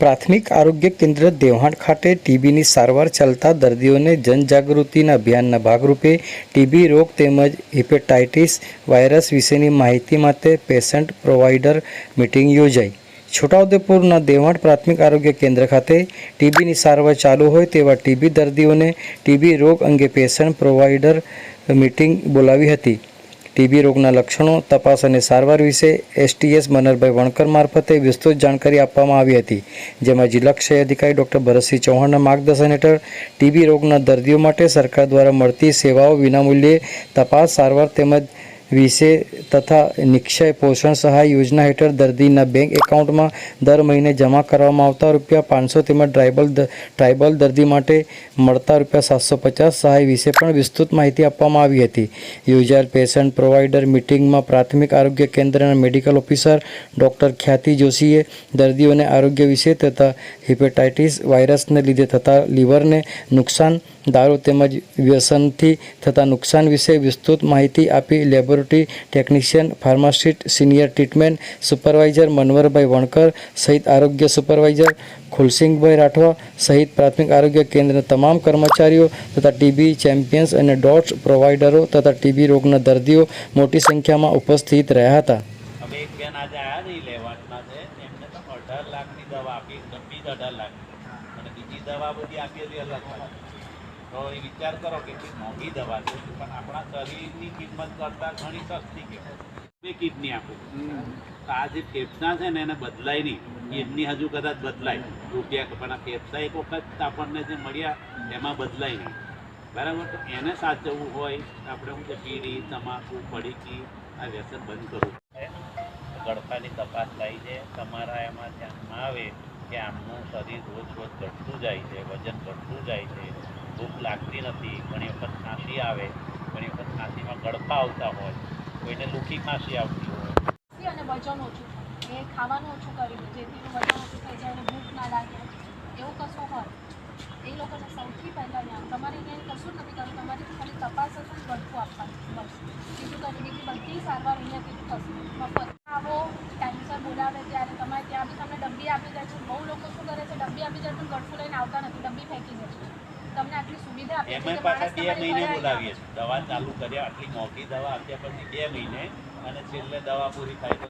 પ્રાથમિક આરોગ્ય કેન્દ્ર દેવહાણ ખાતે ટીબીની સારવાર ચાલતા દર્દીઓને જનજાગૃતિના અભિયાનના ભાગરૂપે ટીબી રોગ તેમજ હિપેટાઇટિસ વાયરસ વિશેની માહિતી માટે પેશન્ટ પ્રોવાઇડર મિટિંગ યોજાઈ. છોટાઉદેપુરના દેવાણ પ્રાથમિક આરોગ્ય કેન્દ્ર ખાતે ટીબીની સારવાર ચાલુ હોય તેવા ટીબી દર્દીઓને ટીબી રોગ અંગે પેશન્ટ પ્રોવાઈડર મિટિંગ બોલાવી હતી. ટીબી રોગના લક્ષણો તપાસ અને સારવાર વિશે એસટીએસ મનરભાઈ વણકર મારફતે વિસ્તૃત જાણકારી આપવામાં આવી હતી, જેમાં જિલ્લા ક્ષય અધિકારી ડૉક્ટર ભરતસિંહ ચૌહાણના માર્ગદર્શન હેઠળ ટીબી રોગના દર્દીઓ માટે સરકાર દ્વારા મળતી સેવાઓ વિનામૂલ્યે તપાસ, સારવાર તેમજ વિશે તથા નિક્ષય પોષણ સહાય યોજના હેઠળ દર્દીના બેંક એકાઉન્ટમાં દર મહિને જમા કરવામાં આવતા રૂપિયા પાંચસો તેમજ ટ્રાઇબલ ટ્રાઇબલ દર્દી માટે મળતા રૂપિયા સાતસો પચાસ સહાય વિશે પણ વિસ્તૃત માહિતી આપવામાં આવી હતી. યોજાયેલ પેશન્ટ પ્રોવાઈડર મિટિંગમાં પ્રાથમિક આરોગ્ય કેન્દ્રના મેડિકલ ઓફિસર ડૉક્ટર ખ્યાતિ જોશીએ દર્દીઓને આરોગ્ય વિશે તથા હિપેટાઇટિસ વાયરસને લીધે થતા લીવરને નુકસાન, દારૂ તેમજ વ્યસનથી થતા નુકસાન વિશે વિસ્તૃત માહિતી આપી laboratory technician, pharmacist, senior treatment supervisor Manvarbhai Vankar સહિત આરોગ્ય સુપરવાઇઝર ખુલસિંગભાઈ રાઠવા સહિત પ્રાથમિક આરોગ્ય કેન્દ્રના તમામ કર્મચારીઓ તથા ટીબી ચેમ્પિયન્સ અને ડોટ્સ પ્રોવાઈડરો તથા ટીબી રોગના દર્દીઓ મોટી સંખ્યામાં ઉપસ્થિત રહ્યા હતા. દવા આપી, ગંભીર અઢાર લાખ. અને બીજી દવા બધી આપેલી અલગ અલગ તો એ વિચાર કરો કે મોંઘી દવા છે, પણ આપણા શરીરની કિંમત કરતાં ઘણી સસ્તી કહેવાય. કિડની આપું. આ જે ફેફસા છે ને એને બદલાય નહીં. કિડની હજુ કદાચ બદલાય. રૂપિયા પણ આ ફેફસા એક વખત આપણને જે મળ્યા, એમાં બદલાય નહીં. બરાબર? તો એને સાચવવું હોય આપણે હું છે બીડી તમાકુ, પડીકી, આ વ્યસન બંધ કરવું. ગળફાની તપાસ થાય છે. તમારા એમાં ધ્યાનમાં આવે કે આમનું શરીર રોજ રોજ ઘટતું જાય છે, વજન ઘટતું જાય છે. ભૂખ લાગતી નથી, ઘણી વખત ખાંસી આવે, ઘણી વખત ખાંસીમાં ગળફા આવતા હોય, કોઈને લૂખી ખાંસી આવતી હોય. અને વજન ઓછું એ ખાવાનું ઓછું કરી જેથી વજન ઓછું થઈ જાય ભૂખ ના લાગે. એવું કશું હોય. એ લોકોને સૌથી પહેલાં તમારે અહીંયા કશું નથી કરવું, તમારે ખાલી તપાસ હશે ને ગળફું આપવાનું બસ બીજું કંઈ નહીં. બીજી બધી સારવાર અહીંયાથી જ થશે મફત આવો ટાઈમસર બોલાવે ત્યારે તમારે ત્યાં બી તમને ડબ્બી આપી દે છે બહુ લોકો શું જાય પણ ગળફું લઈને આવતા નથી ડબ્બી ફેંકી દે છે તમને આટલી સુવિધા આપી છે પાછા બે મહિને બોલાવીએ છીએ. દવા ચાલુ કર્યા આટલી મોંઘી દવા આપ્યા પછી બે મહિને અને છેલ્લે દવા પૂરી થાય